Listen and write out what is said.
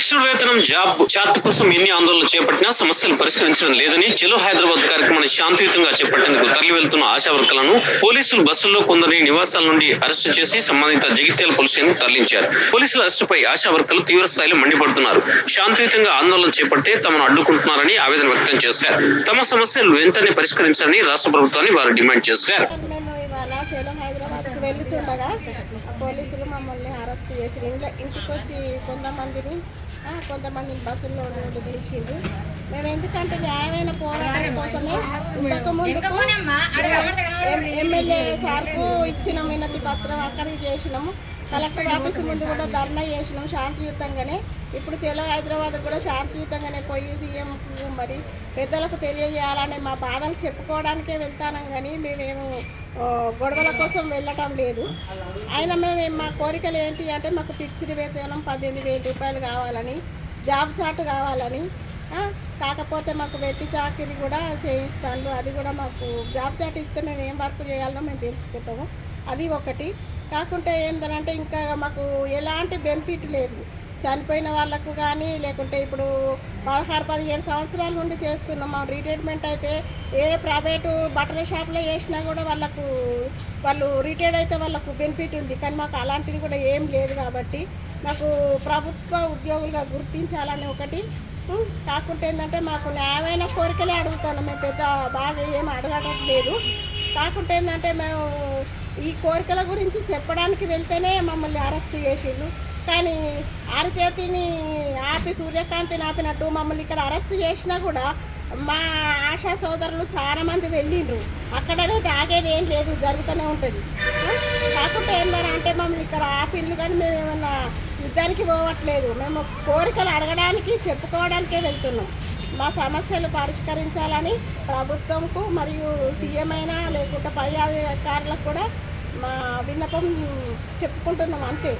శిక్షణ వేతనం job chart కోసం ఎన్ని ఆందోళనలు చేపట్టినా సమస్యలు పరిష్కరించడం లేదని చెలో హైదరాబాద్ కార్యక్రమాన్ని శాంతియుతంగా చేపట్టేందుకు తరలి వెళ్తున్న ఆశా వర్కర్లను పోలీసులు బస్సుల్లో కొందరిని నివాసాల నుండి అరెస్టు చేసి సంబంధిత జగిత్యాల పోలీస్ స్టేషన్ తరలించారు. పోలీసుల అరెస్టుపై ఆశా వర్కర్లు తీవ్ర స్థాయిలో మండిపడుతున్నారు. శాంతియుతంగా ఆందోళన చేపడితే తమను అడ్డుకుంటున్నారని ఆవేదన వ్యక్తం చేశారు. తమ సమస్యలు వెంటనే పరిష్కరించాలని రాష్ట్ర ప్రభుత్వాన్ని వారు డిమాండ్ చేశారు. చేలో హైదరాబాద్కు వెళ్ళుచుండగా పోలీసులు మమ్మల్ని అరెస్ట్ చేసి ఇంట్లో ఇంటికి వచ్చి కొంతమందిని ఆ, కొంతమందిని బస్సుల్లో దించిండ్రు మేము ఎందుకంటే న్యాయమైన పోరాటం కోసమే ఇంతకు ముందుకు ఎం- ఎమ్మెల్యే సార్కు ఇచ్చిన వినతి పత్రం అక్కడికి చేసినాము. కలెక్టర్ ఆఫీస్ ముందు కూడా ధర్నా చేసినాం శాంతియుతంగానే. ఇప్పుడు చెలో హైదరాబాద్ కూడా శాంతియుతంగానే పోయి సీఎం మరి పెద్దలకు తెలియజేయాలని మా బాధలు చెప్పుకోవడానికే వెళ్తానం కానీ మేమేము గొడవల కోసం వెళ్ళటం లేదు. అయినా మేము మా కోరికలు ఏంటి అంటే మాకు ఫిక్స్డ్ వేతనం పద్దెనిమిది వేల రూపాయలు కావాలని జాబ్ చాట్ కావాలని కాకపోతే మాకు వెట్టి చాకరీ కూడా చేయిస్తాను అది కూడా మాకు జాబ్ చాట్ ఇస్తే మేము ఏం వర్క్ చేయాలో మేము తెలుసుకుంటాము. అది ఒకటి. కాకుంటే ఏంటంటే ఇంకా మాకు ఎలాంటి బెనిఫిట్ లేదు. చనిపోయిన వాళ్ళకు కానీ లేకుంటే ఇప్పుడు పదహారు పదిహేడు సంవత్సరాల నుండి చేస్తున్నాం. మా రిటైర్మెంట్ అయితే ఏ ప్రైవేటు బట్టల షాప్లో వేసినా కూడా వాళ్ళకు వాళ్ళు రిటైర్డ్ అయితే వాళ్ళకు బెనిఫిట్ ఉంది. కానీ మాకు అలాంటిది కూడా ఏం లేదు కాబట్టి మాకు ప్రభుత్వ ఉద్యోగులుగా గుర్తించాలని ఒకటి కాకుంటే ఏంటంటే మాకు న్యాయమైన కోరికలే అడుగుతున్నాం. మేము పెద్ద బాగా ఏం అడగడం లేదు. కాకుంటే ఏంటంటే మేము ఈ కోరికల గురించి చెప్పడానికి వెళ్తేనే మమ్మల్ని అరెస్ట్ చేసిండు కానీ ఆరిచేతిని ఆపి సూర్యకాంతిని ఆపినట్టు మమ్మల్ని ఇక్కడ అరెస్ట్ చేసినా కూడా మా ఆశా సోదరులు చాలామంది వెళ్ళిండ్రు. అక్కడనే తాగేది ఏం లేదు జరుగుతూనే ఉంటుంది. కాకుండా ఏందని అంటే మమ్మల్ని ఇక్కడ ఆపిండ్రు కానీ మేము ఏమన్నా యుద్ధానికి పోవట్లేదు. మేము కోరికలు అడగడానికి చెప్పుకోవడానికే వెళ్తున్నాం. మా సమస్యలు పరిష్కరించాలని ప్రభుత్వంకు మరియు సీఎం అయినా లేకుంటే పై అధికారులకు కూడా మా విన్నపం చెప్పుకుంటున్నాం అంతే.